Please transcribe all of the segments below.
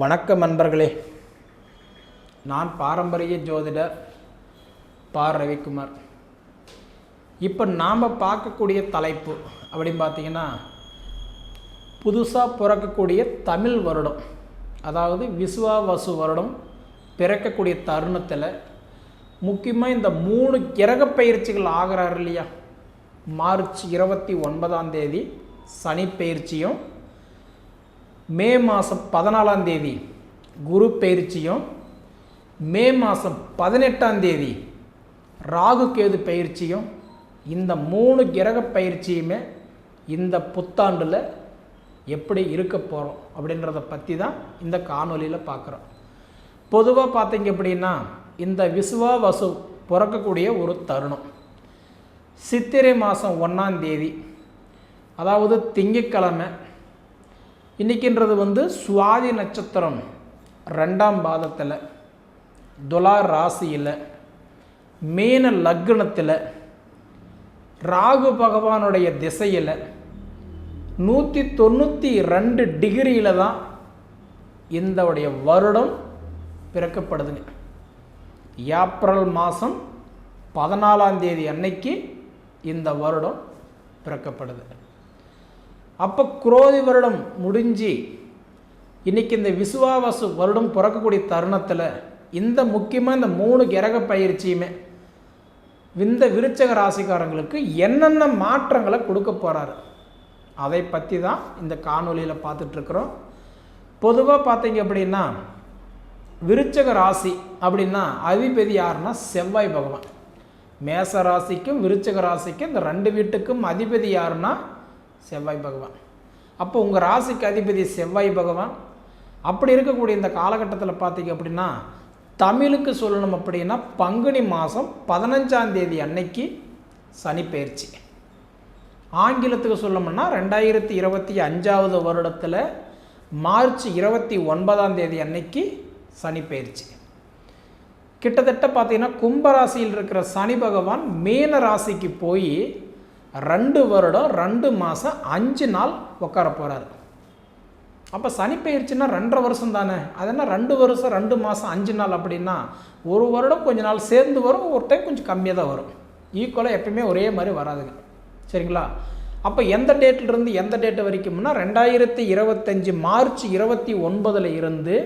வணக்கம் நண்பர்களே. நான் பாரம்பரிய ஜோதிடர் பா ரவிக்குமார். இப்போ நாம் பார்க்கக்கூடிய தலைப்பு அப்படின்னு பார்த்தீங்கன்னா புதுசாக பிறக்கக்கூடிய தமிழ் வருடம். அதாவது விசுவாவசு வருடம் பிறக்கக்கூடிய தருணத்தில் முக்கியமாக இந்த மூணு கிரக பயிற்சிகள் ஆகிறார் இல்லையா? மார்ச் இருபத்தி ஒன்பதாம் தேதி சனி பயிற்சியும் மே மாதம் பதினாலாம் தேதி குரு பயிற்சியும் மே மாதம் பதினெட்டாம் தேதி ராகு கேது பயிற்சியும் இந்த மூணு கிரக பயிற்சியுமே இந்த புத்தாண்டில் எப்படி இருக்க போகிறோம் அப்படின்றத பற்றி தான் இந்த காணொலியில் பார்க்குறோம் பொதுவாக பார்த்தீங்க அப்படின்னா இந்த விசுவா வசு பிறக்கக்கூடிய ஒரு தருணம். சித்திரை மாதம் ஒன்றாம் தேதி அதாவது திங்கட்கிழமை இன்றைக்கின்றது வந்து சுவாதி நட்சத்திரம் ரெண்டாம் பாதத்தில் துலா ராசியில் மீன லக்னத்தில் ராகு பகவானுடைய திசையில் நூற்றி தொண்ணூற்றி ரெண்டு டிகிரியில் தான் இந்தவுடைய வருடம் பிறக்கப்படுதுங்க. ஏப்ரல் மாதம் பதினாலாம் தேதி அன்னைக்கு இந்த வருடம் பிறக்கப்படுது. அப்போ குரோதி வருடம் முடிஞ்சு இன்றைக்கி இந்த விசுவாவசு வருடம் பிறக்கக்கூடிய தருணத்தில் இந்த முக்கியமாக இந்த மூணு கிரக பயிற்சியுமே இந்த விருச்சக ராசிக்காரங்களுக்கு என்னென்ன மாற்றங்களை கொடுக்க போகிறாரு அதை பற்றி தான் இந்த காணொலியில் பார்த்துட்ருக்குறோம். பொதுவாக பார்த்தீங்க அப்படின்னா விருச்சக ராசி அப்படின்னா அதிபதி யாருன்னா செவ்வாய் பகவான். மேச ராசிக்கும் விருச்சக ராசிக்கும் இந்த ரெண்டு வீட்டுக்கும் அதிபதி யாருன்னா செவ்வாய் பகவான். அப்போ உங்கள் ராசிக்கு அதிபதி செவ்வாய் பகவான். அப்படி இருக்கக்கூடிய இந்த காலகட்டத்தில் பார்த்தீங்க அப்படின்னா தமிழுக்கு சொல்லணும் அப்படின்னா பங்குனி மாதம் பதினஞ்சாம் தேதி அன்னைக்கு சனி பயிற்சி ஆங்கிலத்துக்கு சொல்லணும்னா ரெண்டாயிரத்தி இருபத்தி அஞ்சாவது வருடத்தில் மார்ச் இருபத்தி ஒன்பதாம் தேதி அன்னைக்கு சனி பயிற்சி கிட்டத்தட்ட பார்த்தீங்கன்னா கும்பராசியில் இருக்கிற சனி பகவான் மீன ராசிக்கு போய் ரெண்டு வருடம் ரெண்டு மாதம் அஞ்சு நாள் உட்கார போகிறாரு அப்போ சனி பயிற்சின்னா ரெண்டரை வருஷம் தானே? அதென்ன ரெண்டு வருஷம் ரெண்டு மாதம் அஞ்சு நாள் அப்படின்னா ஒரு வருடம் கொஞ்ச நாள் சேர்ந்து வரும் ஒரு டைம் கொஞ்சம் கம்மியாக தான் வரும். ஈக்குவலாக எப்பயுமே ஒரே மாதிரி வராதுங்க. சரிங்களா? அப்போ எந்த டேட்டிலிருந்து எந்த டேட்டு வரைக்கும்னா ரெண்டாயிரத்தி இருபத்தஞ்சி மார்ச் இருபத்தி ஒன்பதில் இருந்து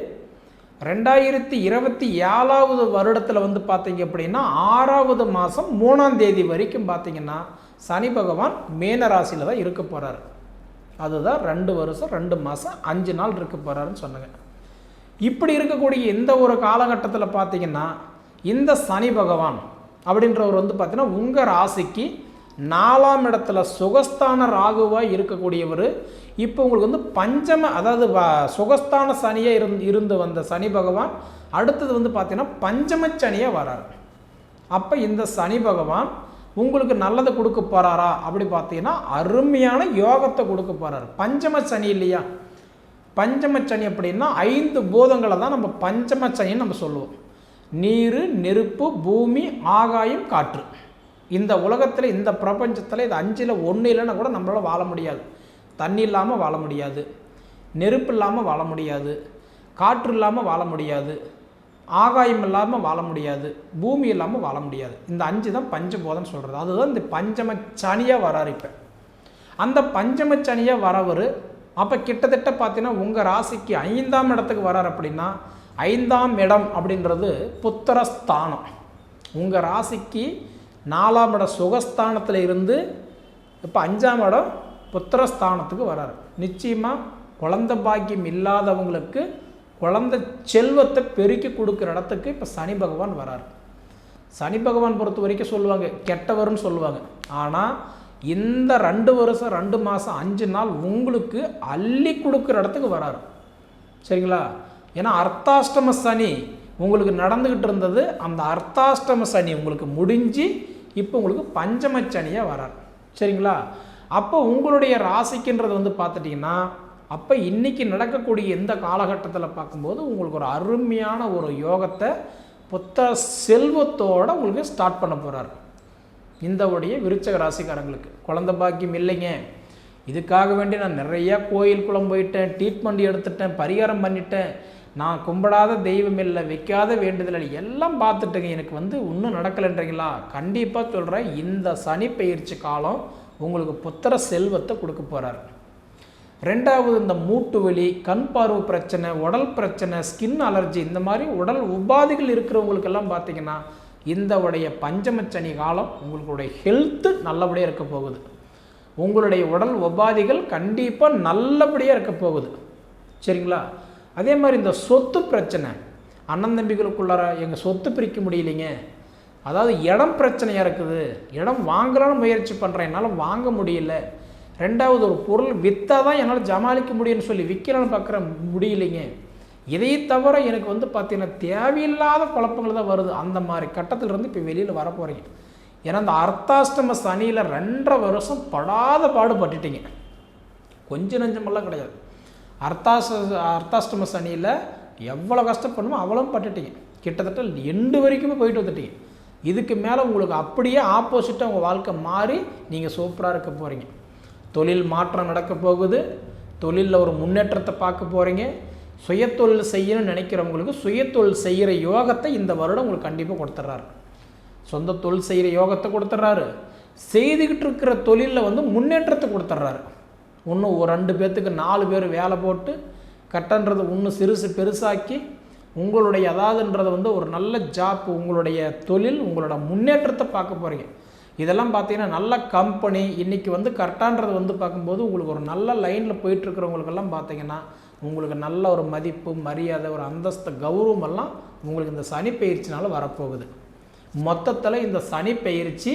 ரெண்டாயிரத்தி இருபத்தி ஏழாவது வருடத்தில் வந்து பார்த்தீங்க அப்படின்னா ஆறாவது மாதம் மூணாம் தேதி வரைக்கும் பார்த்தீங்கன்னா சனி பகவான் மேன ராசியில் தான் இருக்க போகிறாரு அதுதான் ரெண்டு வருஷம் ரெண்டு மாதம் அஞ்சு நாள் இருக்க போகிறாருன்னு சொன்னாங்க. இப்படி இருக்கக்கூடிய இந்த ஒரு காலகட்டத்தில் பார்த்தீங்கன்னா இந்த சனி பகவான் அப்படின்றவர் வந்து பார்த்தீங்கன்னா உங்கள் ராசிக்கு நாலாம் இடத்துல சுகஸ்தான ராகுவாக இருக்கக்கூடியவர். இப்போ உங்களுக்கு வந்து பஞ்சம அதாவது சுகஸ்தான சனியாக இருந்து இருந்து வந்த சனி பகவான் அடுத்தது வந்து பார்த்தீங்கன்னா பஞ்சம சனியாக வராரு. அப்போ இந்த சனி பகவான் உங்களுக்கு நல்லதை கொடுக்க போகிறாரா அப்படி பார்த்தீங்கன்னா அருமையான யோகத்தை கொடுக்க போகிறாரு பஞ்சம சனி இல்லையா? பஞ்சம சனி அப்படின்னா ஐந்து பூதங்களை தான் நம்ம பஞ்சம சனின்னு நம்ம சொல்லுவோம். நீர் நெருப்பு பூமி ஆகாயம் காற்று. இந்த உலகத்தில் இந்த பிரபஞ்சத்தில் இது அஞ்சில் ஒன்று இல்லைன்னா கூட நம்மளால் வாழ முடியாது. தண்ணி இல்லாமல் வாழ முடியாது. நெருப்பு இல்லாமல் வாழ முடியாது. காற்று இல்லாமல் வாழ முடியாது. ஆகாயம் இல்லாமல் வாழ முடியாது பூமி இல்லாமல் வாழ முடியாது. இந்த அஞ்சு தான் பஞ்சபோதம் சொல்கிறது அதுதான் இந்த பஞ்சம சனியாக வராரு இப்போ. அந்த பஞ்சம சனியாக வரவர் அப்போ கிட்டத்தட்ட பார்த்தீங்கன்னா உங்கள் ராசிக்கு ஐந்தாம் இடத்துக்கு வரார் அப்படின்னா ஐந்தாம் இடம் அப்படின்றது புத்திரஸ்தானம். உங்கள் ராசிக்கு நாலாம் இட சுகஸ்தானத்தில் இருந்து இப்போ அஞ்சாம் இடம் புத்திரஸ்தானத்துக்கு வராரு. நிச்சயமாக குழந்த பாக்கியம் இல்லாதவங்களுக்கு குழந்த செல்வத்தை பெருக்கி கொடுக்குற இடத்துக்கு இப்போ சனி பகவான் வரார். சனி பகவான் பொறுத்த வரைக்கும் சொல்லுவாங்க கெட்டவர்னு சொல்லுவாங்க. ஆனால் இந்த ரெண்டு வருஷம் ரெண்டு மாதம் அஞ்சு நாள் உங்களுக்கு அள்ளி கொடுக்குற இடத்துக்கு வராரு. சரிங்களா? ஏன்னா அர்த்தாஷ்டம சனி உங்களுக்கு நடந்துக்கிட்டு இருந்தது அந்த அர்த்தாஷ்டம சனி உங்களுக்கு முடிஞ்சு இப்போ உங்களுக்கு பஞ்சம சனியாக வரார். சரிங்களா? அப்போ உங்களுடைய ராசிக்குன்றது வந்து பார்த்துட்டிங்கன்னா அப்போ இன்றைக்கி நடக்கக்கூடிய இந்த காலகட்டத்தில் பார்க்கும்போது உங்களுக்கு ஒரு அருமையான ஒரு யோகத்தை புத்த செல்வத்தோடு உங்களுக்கு ஸ்டார்ட் பண்ண போகிறார் இந்த உடைய விருச்சக ராசிக்காரங்களுக்கு. குழந்த பாக்கியம் இல்லைங்க. இதுக்காக வேண்டி நான் நிறையா கோயில் குளம் போயிட்டேன் ட்ரீட்மெண்ட் எடுத்துட்டேன் பரிகாரம் பண்ணிட்டேன். நான் கும்பிடாத தெய்வம் இல்லை வைக்காத வேண்டுதல் இல்லை எல்லாம் பார்த்துட்டுங்க. எனக்கு வந்து இன்னும் நடக்கலைன்றீங்களா? கண்டிப்பாக சொல்கிறேன் இந்த சனி பயிற்சி காலம் உங்களுக்கு புத்திர செல்வத்தை கொடுக்க போகிறாரு ரெண்டாவது இந்த மூட்டு வலி கண் பார்வை பிரச்சனை உடல் பிரச்சனை ஸ்கின் அலர்ஜி இந்த மாதிரி உடல் உபாதைகள் இருக்கிறவங்களுக்கெல்லாம் பார்த்தீங்கன்னா இந்த உடைய பஞ்சமச்சனி காலம் உங்களுடைய ஹெல்த்து நல்லபடியாக இருக்க போகுது. உங்களுடைய உடல் உபாதைகள் கண்டிப்பாக நல்லபடியாக இருக்க போகுது. சரிங்களா? அதே மாதிரி இந்த சொத்து பிரச்சனை அண்ணன் தம்பிகளுக்குள்ளார எங்கள் சொத்து பிரிக்க முடியலைங்க. அதாவது இடம் பிரச்சனையாக இருக்குது. இடம் வாங்கலான்னு முயற்சி பண்ணுறேன் என்னால் வாங்க முடியல. ரெண்டாவது ஒரு பொருள் விற்றா தான் என்னால் ஜமாளிக்க முடியும்னு சொல்லி விற்கிறேன்னு பார்க்குற முடியலைங்க. இதை தவிர எனக்கு வந்து பார்த்தீங்கன்னா தேவையில்லாத குழப்பங்கள் தான் வருது. அந்த மாதிரி கட்டத்திலிருந்து இப்போ வெளியில் வர போகிறீங்க ஏன்னா அந்த அர்த்தாஷ்டம சனியில் ரெண்டரை வருஷம் படாத பாடுபட்டுட்டீங்க. கொஞ்சம் நஞ்சமெல்லாம் கிடையாது. அர்த்தாச அர்த்தாஷ்டம சனியில் எவ்வளோ கஷ்டப்படணுமோ அவ்வளோ பட்டுட்டீங்க. கிட்டத்தட்ட எண்டு வரைக்குமே போயிட்டு வந்துட்டீங்க. இதுக்கு மேலே உங்களுக்கு அப்படியே ஆப்போசிட்டாக உங்கள் வாழ்க்கை மாறி நீங்கள் சூப்பராக இருக்க போகிறீங்க தொழில் மாற்றம் நடக்க போகுது. தொழிலில் ஒரு முன்னேற்றத்தை பார்க்க போகிறீங்க சுயத்தொழில் செய்யணும்னு நினைக்கிறவங்களுக்கு சுயத்தொழில் செய்கிற யோகத்தை இந்த வருடம் உங்களுக்கு கண்டிப்பாக கொடுத்துட்றாரு சொந்த தொழில் செய்கிற யோகத்தை கொடுத்துட்றாரு செய்துக்கிட்டு இருக்கிற தொழிலில் வந்து முன்னேற்றத்தை கொடுத்துட்றாரு இன்னும் ஒரு ரெண்டு பேர்த்துக்கு நாலு பேர் வேலை போட்டு கட்டன்றது இன்னும் சிறுசு பெருசாக்கி உங்களுடைய அதாவதுன்றதை வந்து ஒரு நல்ல ஜாப் உங்களுடைய தொழில் உங்களோட முன்னேற்றத்தை பார்க்க போகிறீங்க இதெல்லாம் பார்த்தீங்கன்னா நல்ல கம்பெனி இன்றைக்கி வந்து கரெக்டான்றது வந்து பார்க்கும்போது உங்களுக்கு ஒரு நல்ல லைனில் போயிட்டுருக்கிறவங்களுக்கெல்லாம் பார்த்தீங்கன்னா உங்களுக்கு நல்ல ஒரு மதிப்பு மரியாதை ஒரு அந்தஸ்து கௌரவம் எல்லாம் உங்களுக்கு இந்த சனி பயிற்சினால் வரப்போகுது. மொத்தத்தில் இந்த சனி பயிற்சி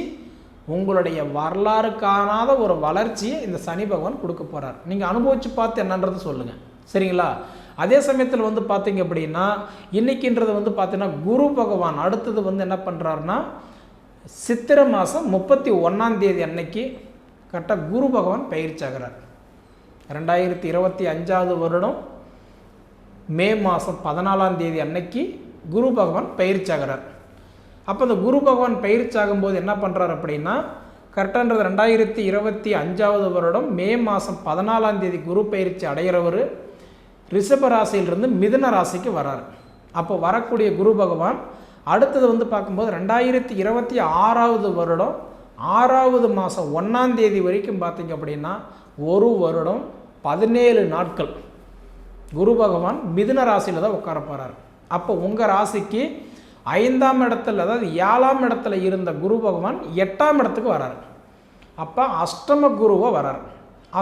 உங்களுடைய வரலாறு காணாத ஒரு வளர்ச்சியை இந்த சனி பகவான் கொடுக்க போகிறார் நீங்கள் அனுபவித்து பார்த்து என்னன்றது சொல்லுங்கள் சரிங்களா? அதே சமயத்தில் வந்து பார்த்தீங்க அப்படின்னா இன்றைக்கின்றது வந்து பார்த்தீங்கன்னா குரு பகவான் அடுத்தது வந்து என்ன பண்ணுறாருன்னா சித்திரை மாதம் முப்பத்தி ஒன்றாம் தேதி அன்னைக்கு கரெக்டாக குரு பகவான் பயிற்சி ஆகிறார் ரெண்டாயிரத்தி இருபத்தி அஞ்சாவது வருடம் மே மாதம் பதினாலாம் தேதி அன்னைக்கு குரு பகவான் பயிற்சி ஆகிறார் அப்போ இந்த குரு பகவான் பயிற்சி ஆகும்போது என்ன பண்ணுறாரு அப்படின்னா கரெக்டான்றது ரெண்டாயிரத்தி இருபத்தி அஞ்சாவது வருடம் மே மாதம் பதினாலாம் தேதி குரு பயிற்சி அடைகிறவர் ரிஷப ராசியிலிருந்து மிதுன ராசிக்கு வரார். அப்போ வரக்கூடிய குரு பகவான் அடுத்தது வந்து பார்க்கும்போது ரெண்டாயிரத்தி இருபத்தி ஆறாவது வருடம் ஆறாவது மாதம் ஒன்றாம் தேதி வரைக்கும் பார்த்தீங்க அப்படின்னா ஒரு வருடம் பதினேழு நாட்கள். குரு பகவான் மிதுன ராசியில் தான் உட்கார போகிறார் அப்போ உங்கள் ராசிக்கு ஐந்தாம் இடத்துல அதாவது ஏழாம் இடத்துல இருந்த குரு பகவான் எட்டாம் இடத்துக்கு வரார். அப்போ அஷ்டம குருவை வரார்.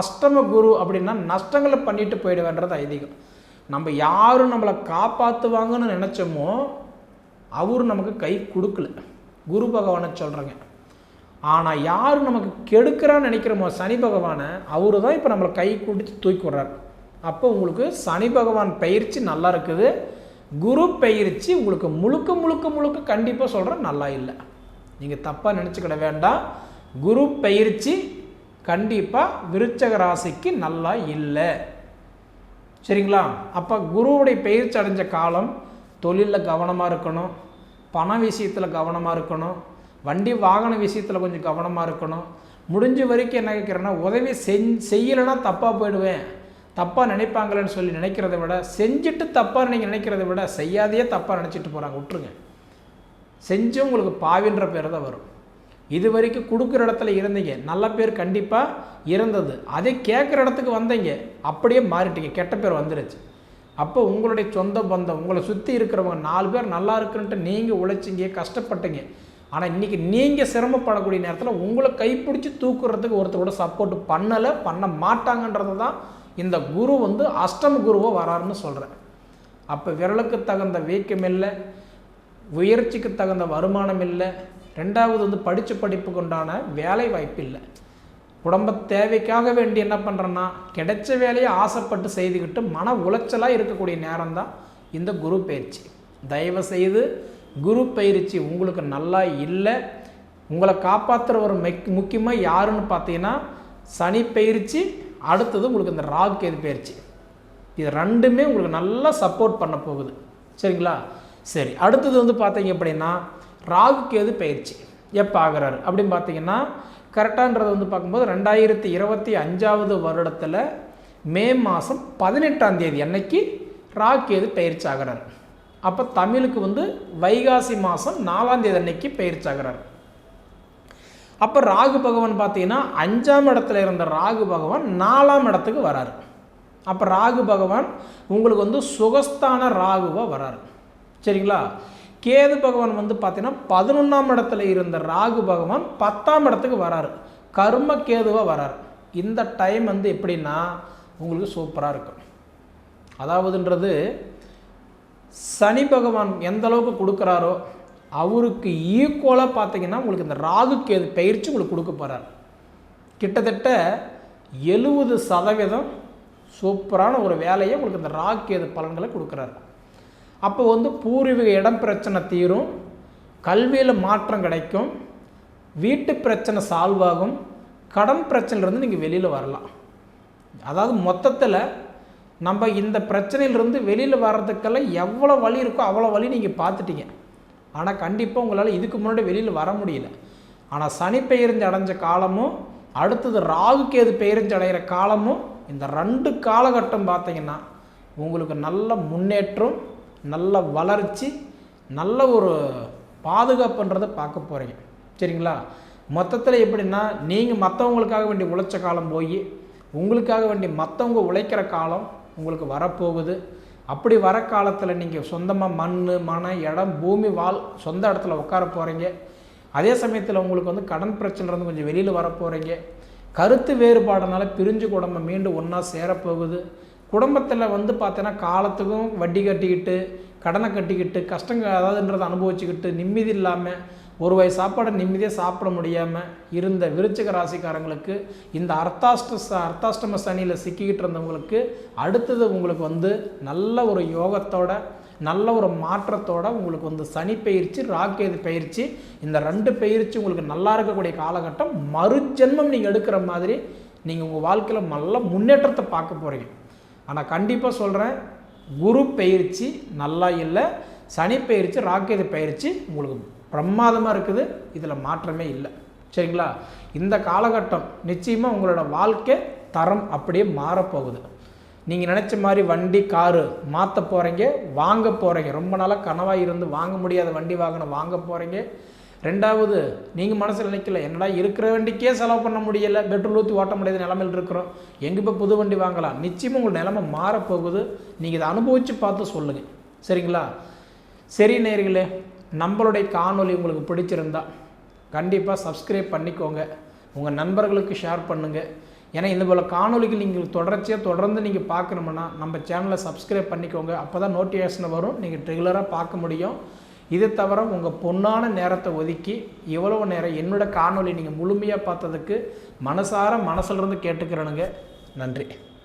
அஷ்டம குரு அப்படின்னா நஷ்டங்களை பண்ணிட்டு போயிடுவேன்றது ஐதீகம். நம்ம யாரும் நம்மளை காப்பாற்றுவாங்கன்னு நினச்சோமோ அவர் நமக்கு கை கொடுக்கல. குரு பகவானை சொல்கிறேங்க ஆனால் யார் நமக்கு கெடுக்கிறான்னு நினைக்கிறோமோ சனி பகவானை அவர் தான் இப்போ நம்மளை கை கொடுத்து தூக்கி விடுறார். அப்போ உங்களுக்கு சனி பகவான் பயிற்சி நல்லா இருக்குது. குரு பயிற்சி உங்களுக்கு முழுக்க முழுக்க முழுக்க கண்டிப்பாக சொல்கிறேன் நல்லா இல்லை. நீங்கள் தப்பாக நினச்சிக்கிட வேண்டாம். குரு பயிற்சி கண்டிப்பாக விருச்சக ராசிக்கு நல்லா இல்லை. சரிங்களா? அப்போ குருவுடைய பயிற்சி அடைஞ்ச காலம் தொழிலில் கவனமாக இருக்கணும். பண விஷயத்தில் கவனமாக இருக்கணும். வண்டி வாகன விஷயத்தில் கொஞ்சம் கவனமாக இருக்கணும். முடிஞ்ச வரைக்கும் என்ன கேட்குறேன்னா உதவி செஞ் செய்யலைன்னா தப்பாக போயிடுவேன். தப்பாக நினைப்பாங்களேன்னு சொல்லி நினைக்கிறத விட செஞ்சுட்டு தப்பாக நீங்கள் நினைக்கிறத விட செய்யாதையே தப்பாக நினச்சிட்டு போகிறாங்க விட்டுருங்க. செஞ்சு உங்களுக்கு பாவின்ற பேர் தான் வரும். இது வரைக்கும் கொடுக்குற இடத்துல இருந்தீங்க. நல்ல பேர் கண்டிப்பாக இருந்தது. அதே கேட்குற இடத்துக்கு வந்தீங்க. அப்படியே மாறிட்டீங்க. கெட்ட பேர் வந்துருச்சு. அப்போ உங்களுடைய சொந்த பந்தம் உங்களை சுற்றி இருக்கிறவங்க நாலு பேர் நல்லா இருக்குன்ட்டு நீங்கள் உழைச்சிங்க கஷ்டப்பட்டீங்க. ஆனால் இன்றைக்கி நீங்கள் சிரமப்படக்கூடிய நேரத்தில் உங்களை கைப்பிடிச்சி தூக்குறதுக்கு ஒருத்தரோட சப்போர்ட் பண்ணலை பண்ண மாட்டாங்கன்றது தான் இந்த குரு வந்து அஷ்டம குருவை வராருன்னு சொல்கிறேன் அப்போ விரலுக்கு தகுந்த வீக்கம் இல்லை உயர்ச்சிக்கு தகுந்த வருமானம் இல்லை ரெண்டாவது வந்து படித்த படிப்புக்கு உண்டான வேலை வாய்ப்பு இல்லை. குடும்ப தேவைக்காக வேண்டி என்ன பண்ணுறேன்னா கிடைச்ச வேலையை ஆசைப்பட்டு செய்துக்கிட்டு மன உளைச்சலாக இருக்கக்கூடிய நேரம் தான் இந்த குரு பயிற்சி. தயவு செய்து குரு பயிற்சி உங்களுக்கு நல்லா இல்லை உங்களை காப்பாற்றுறவர் மெக் முக்கியமாக யாருன்னு பார்த்தீங்கன்னா சனி பயிற்சி அடுத்தது உங்களுக்கு இந்த ராகு கேது பயிற்சி. இது ரெண்டுமே உங்களுக்கு நல்லா சப்போர்ட் பண்ண போகுது. சரிங்களா? சரி அடுத்தது வந்து பார்த்தீங்க அப்படின்னா ராகு கேது பயிற்சி. எப்போ ஆகிறாரு? அப்படின்னு பார்த்தீங்கன்னா கரெக்டான்றது வந்து பார்க்கும்போது ரெண்டாயிரத்தி இருபத்தி அஞ்சாவது வருடத்தில் மே மாதம் பதினெட்டாம் தேதி அன்னைக்கு ராக்கேது பயிற்சி ஆகிறார் அப்போ தமிழுக்கு வந்து வைகாசி மாதம் நாலாம் தேதி அன்னைக்கு பயிற்சி ஆகிறார் அப்போ ராகு பகவான் பார்த்தீங்கன்னா அஞ்சாம் இடத்துல இருந்த ராகு பகவான் நாலாம் இடத்துக்கு வராரு. அப்போ ராகு பகவான் உங்களுக்கு வந்து சுகஸ்தான ராகுவாக வராரு. சரிங்களா? கேது பகவான் வந்து பார்த்தீங்கன்னா பதினொன்றாம் இடத்துல இருந்த ராகு பகவான் பத்தாம் இடத்துக்கு வராரு. கர்ம கேதுவாக வராரு. இந்த டைம் வந்து எப்படின்னா உங்களுக்கு சூப்பராக இருக்கும். அதாவதுன்றது சனி பகவான் எந்த அளவுக்கு கொடுக்குறாரோ அவருக்கு ஈக்குவலாக பார்த்தீங்கன்னா உங்களுக்கு இந்த ராகு கேது பயிற்சி உங்களுக்கு கொடுக்க போகிறார் கிட்டத்தட்ட எழுபது சதவீதம் சூப்பரான ஒரு வேலையை உங்களுக்கு இந்த ராகு கேது பலன்களை கொடுக்குறாரு. அப்போ வந்து பூர்வீக இடம் பிரச்சனை தீரும் கல்வியில் மாற்றம் கிடைக்கும் வீட்டு பிரச்சனை சால்வ் ஆகும் கடன் பிரச்சனையிலேருந்து நீங்கள் வெளியில் வரலாம். அதாவது மொத்தத்தில் நம்ம இந்த பிரச்சனையிலிருந்து வெளியில் வர்றதுக்கெல்லாம் எவ்வளோ வழி இருக்கோ அவ்வளோ வழி நீங்கள் பார்த்துட்டீங்க. ஆனால் கண்டிப்பாக உங்களால் இதுக்கு முன்னாடி வெளியில் வர முடியல. ஆனால் சனி பெயர்ந்து அடைஞ்ச காலமும் அடுத்தது ராகு கேது பெயர்ந்து அடைகிற காலமும் இந்த ரெண்டு காலகட்டம் பார்த்தீங்கன்னா உங்களுக்கு நல்ல முன்னேற்றம் நல்ல வளர்ச்சி நல்ல ஒரு பாதுகாப்புன்றதை பார்க்க போகிறீங்க சரிங்களா? மொத்தத்தில் எப்படின்னா நீங்கள் மற்றவங்களுக்காக வேண்டி உழைச்ச காலம் போய் உங்களுக்காக வேண்டி மற்றவங்க உழைக்கிற காலம் உங்களுக்கு வரப்போகுது. அப்படி வர காலத்தில் நீங்கள் சொந்தமாக மண் மன இடம் பூமி வாழ் சொந்த இடத்துல உட்கார போகிறீங்க அதே சமயத்தில் உங்களுக்கு வந்து கடன் பிரச்சனைலேருந்து கொஞ்சம் வெளியில் வர போகிறீங்க கருத்து வேறுபாடுனால பிரிஞ்சு குடும்பம் மீண்டும் ஒன்றா சேரப்போகுது. குடும்பத்தில் வந்து பார்த்தீங்கன்னா காலத்துக்கும் வட்டி கட்டிக்கிட்டு கடனை கட்டிக்கிட்டு கஷ்டங்கள் அதாவதுன்றதை அனுபவிச்சுக்கிட்டு நிம்மதி இல்லாமல் ஒரு வயசு சாப்பாடை நிம்மதியாக சாப்பிட முடியாமல் இருந்த விருச்சிக ராசிக்காரங்களுக்கு இந்த அர்த்தாஷ்ட ச- அர்த்தாஷ்டம சனியில் சிக்கிக்கிட்டு இருந்தவங்களுக்கு அடுத்தது உங்களுக்கு வந்து நல்ல ஒரு யோகத்தோட நல்ல ஒரு மாற்றத்தோட உங்களுக்கு வந்து சனி பயிற்சி ராக்கேது பயிற்சி இந்த ரெண்டு பயிற்சி உங்களுக்கு நல்லா இருக்கக்கூடிய காலகட்டம். மறுஜென்மம் நீங்கள் எடுக்கிற மாதிரி நீங்கள் உங்கள் வாழ்க்கையில் நல்ல முன்னேற்றத்தை பார்க்க போகிறீங்க ஆனால் கண்டிப்பாக சொல்கிறேன் குரு பயிற்சி நல்லா இல்லை சனி பயிற்சி ராக்கேது பயிற்சி உங்களுக்கு பிரமாதமாக இருக்குது இதில் மாற்றமே இல்லை. சரிங்களா? இந்த காலகட்டம் நிச்சயமாக உங்களோட வாழ்க்கை தரம் அப்படியே மாறப்போகுது. நீங்கள் நினச்ச மாதிரி வண்டி காரு மாற்ற போகிறீங்க வாங்க போகிறீங்க ரொம்ப நாளாக கனவாக இருந்து வாங்க முடியாத வண்டி வாகனம் வாங்க போகிறீங்க ரெண்டாவது நீங்கள் மனசில் நினைக்கல என்னடா இருக்கிற வண்டிக்கே செலவு பண்ண முடியலை. பெட்ரோல் ஊற்றி ஓட்ட முடியாத நிலமையில் இருக்கிறோம். எங்கே இப்போ புது வண்டி வாங்கலாம்? நிச்சயமாக உங்கள் நிலமை மாறப்போகுது. நீங்கள் இதை அனுபவித்து பார்த்து சொல்லுங்கள் சரிங்களா? சரி நேர்களே நம்மளுடைய காணொலி உங்களுக்கு பிடிச்சிருந்தா கண்டிப்பாக சப்ஸ்கிரைப் பண்ணிக்கோங்க. உங்கள் நண்பர்களுக்கு ஷேர் பண்ணுங்கள் ஏன்னா இந்த போல் காணொளிகள் நீங்கள் தொடர்ச்சியாக தொடர்ந்து நீங்கள் பார்க்கணுமுன்னா நம்ம சேனலை சப்ஸ்கிரைப் பண்ணிக்கோங்க. அப்போ தான் நோட்டிஃபிகேஷன் வரும் நீங்கள் ரெகுலராக பார்க்க முடியும். இது தவிர உங்கள் பொன்னான நேரத்தை ஒதுக்கி இவ்வளவு நேரம் என்னோட காணொலி நீங்கள் முழுமையாக பார்த்ததுக்கு மனசார மனசிலிருந்து கேட்டுக்கிறேனுங்க. நன்றி.